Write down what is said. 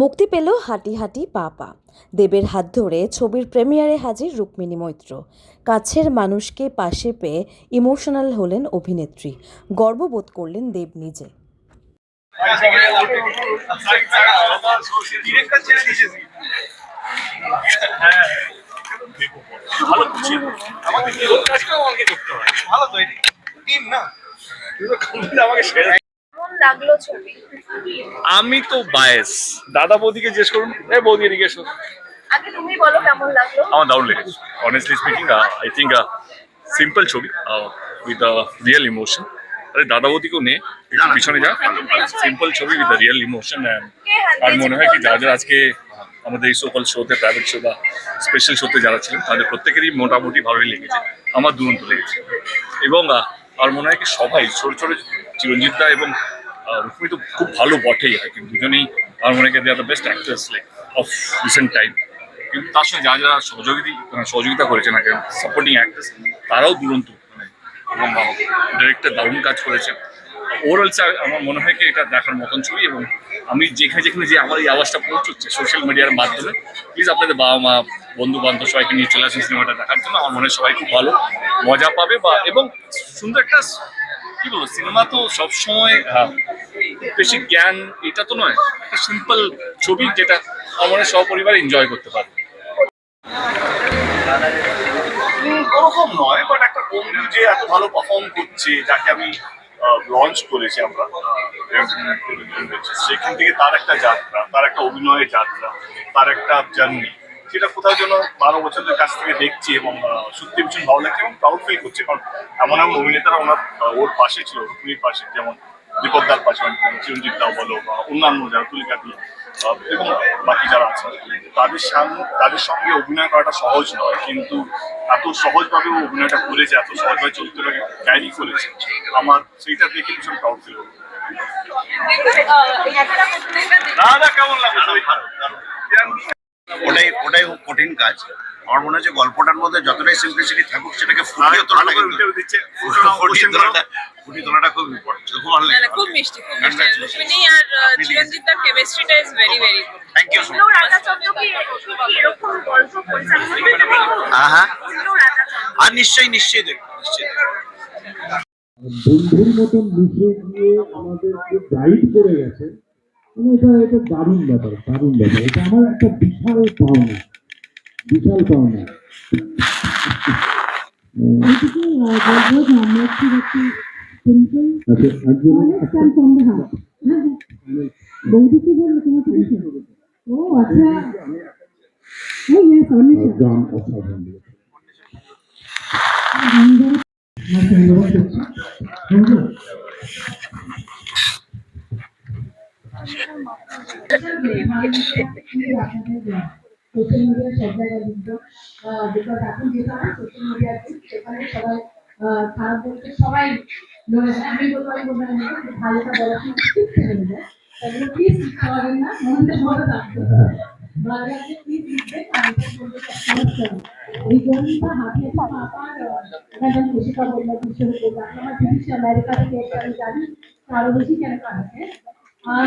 মুক্তি পেল হাঁটি হাঁটি পা পা দেবের হাত ধরে ছবির প্রেমিয়ারে হাজির রুক্মিণী মৈত্র। কাছের মানুষকে পাশে পেয়ে ইমোশনাল হলেন অভিনেত্রী। গর্ববোধ করলেন দেব নিজে। হ্যাঁ ভালো আমাকে কি ওর কাজটাও আমাকে করতে ভালো তো টিম না। আমাকে লাগল ছবি? আমি তো বায়েস দাদা বৌদিকে জিজ্ঞেস করুন এ বৌদি এদিকে এসো। আগে তুমি বলো কেমন লাগল? আমার দারুণ লেগেছে। Honestly speaking I think simple ছবি উইথ রিয়েল ইমোশন আরে দাদা বৌদিকেও নে একটু পিছনে যা। সিম্পল ছবি। উইথ রিয়েল ইমোশন আর মনে হয় কি যারা যারা আজকে আমাদের এই সকল শোতে প্রাইভেট শো বা স্পেশাল শোতে যারা ছিলেন তাদের প্রত্যেকেরই মোটামুটি ভালোই লেগেছে। আমার দুরন্ত লেগেছে। এবং আর মনে হয় কি সবাই ছোট ছোট চিরঞ্জিত দা এবং রুক্মিণী তো খুব ভালো বটেই, হয়, কিন্তু দুজনেই আমার মনে হয় they are the best actress like of recent time কিন্তু তার সঙ্গে যারা যারা সহযোগিতা সহযোগিতা করেছেন, আগে সাপোর্টিং অ্যাক্টার্স তারাও দুরন্ত মানে এবং ডিরেক্টর দারুণ কাজ করেছেন। ওভারঅল আমার মনে হয় কি এটা দেখার মতন ছবি এবং আমি যেখানে যেখানে যে আমার এই আওয়াজটা পৌঁছচ্ছে সোশ্যাল মিডিয়ার মাধ্যমে প্লিজ আপনাদের বাবা মা বন্ধু বান্ধব সবাইকে নিয়ে চলে আসুন সিনেমাটা দেখার জন্য। আমার মনে হয় সবাই খুব ভালো মজা পাবে বা, এবং সুন্দর একটা কি বলব, সিনেমা তো সবসময় বেশি জ্ঞান, এটা তো নয়, একটা সিম্পল ছবি যেটা মনে সপরিবার এনজয় করতে পারবে ওরকম নয় বাট একটা বন্ধু যে এত ভালো পারফর্ম করছে, যাকে আমি লঞ্চ করেছি আমরা সেখান থেকে তার একটা যাত্রা, তার একটা অভিনয়ের যাত্রা, তার একটা জার্নি সেটা কোথাও যেন বারো বছরের কাছ থেকে দেখছি এবং সত্যি ভীষণ ভালো লাগছে এবং প্রাউড ফিল করছে। কারণ এমন এমন অভিনেতারা ওনার ওর পাশে ছিল রুক্মিণীর পাশে যেমন দীপকদার পাশে চিরঞ্জিত দাও বলো বা অন্যান্য যারা তুলিকা দি আহ, এবং বাকি যারা আছে। তাদের সামনে তাদের সঙ্গে অভিনয় করাটা সহজ নয় কিন্তু এত সহজভাবে ও অভিনয়টা করেছে এত সহজভাবে চরিত্রটাকে ক্যারি করেছে। আমার সেইটা দেখে ভীষণ প্রাউড ফিল হলো না না কেমন লাগে ওটাই ওটাই খুব কঠিন কাজ। আমার মনে হচ্ছে গল্পটার মধ্যে যতটাই সিম্পলিসিটি থাকুক সেটাকে ফুটিয়ে তোলাটা কিন্তু ফুটিয়ে তোলাটা ফুটিয়ে তোলাটা খুব ইম্পর্টেন্ট খুব ভালো লাগে খুব মিষ্টি খুব মিষ্টি। আর রুক্মিণী আর চিরঞ্জিত তার কেমিস্ট্রিটা is very very good thank you so Raja এরকম গল্প পরিচালনা হ্যাঁ আর নিশ্চয়ই নিশ্চয়ই দেখব নিশ্চয়ই বন্ধুর মতন মিশে গিয়ে আমাদেরকে গাইড করে গেছে এটা এটা দারুণ ব্যাপার দারুণ ব্যাপার। এটা আমার একটা বিশাল পাওনা বিশাল পাওনা। এটুকু বলব যে আমরা খুব একটু সিম্পল আচ্ছা একজন honest and from the heart হ্যাঁ হ্যাঁ। বৌদি কি বলল তোমার সাথে ও আচ্ছা। ও ইয়েস অনিশা গান অসাধারণ। ধন্যবাদ। করছি। থ্যাংক ইউ সোশ্যাল মিডিয়া সব জায়গায় যুক্ত বিকজ এখন যেটা হয় সোশ্যাল মিডিয়া সেখানে সবাই আহ, খারাপ বলতে সবাই ধরে নেয়। আমি বলব আমি বলব না যে ভালোটা বলার সময় ঠিক ছেড়ে দেবে তাহলে প্লিজ খাওয়াবেন না মনটা ভালো থাকবে ভালো লাগলে প্লিজ লিখবেন আমি তো বলব সাবস্ক্রাইব করুন এই জন্যটা হাতে একটা পাপার একদম খুশি খবর বললাম বিশ্বের উপর আমার জিনিস আমেরিকা থেকে এটা আমি জানি আরও বেশি কেন আছে আর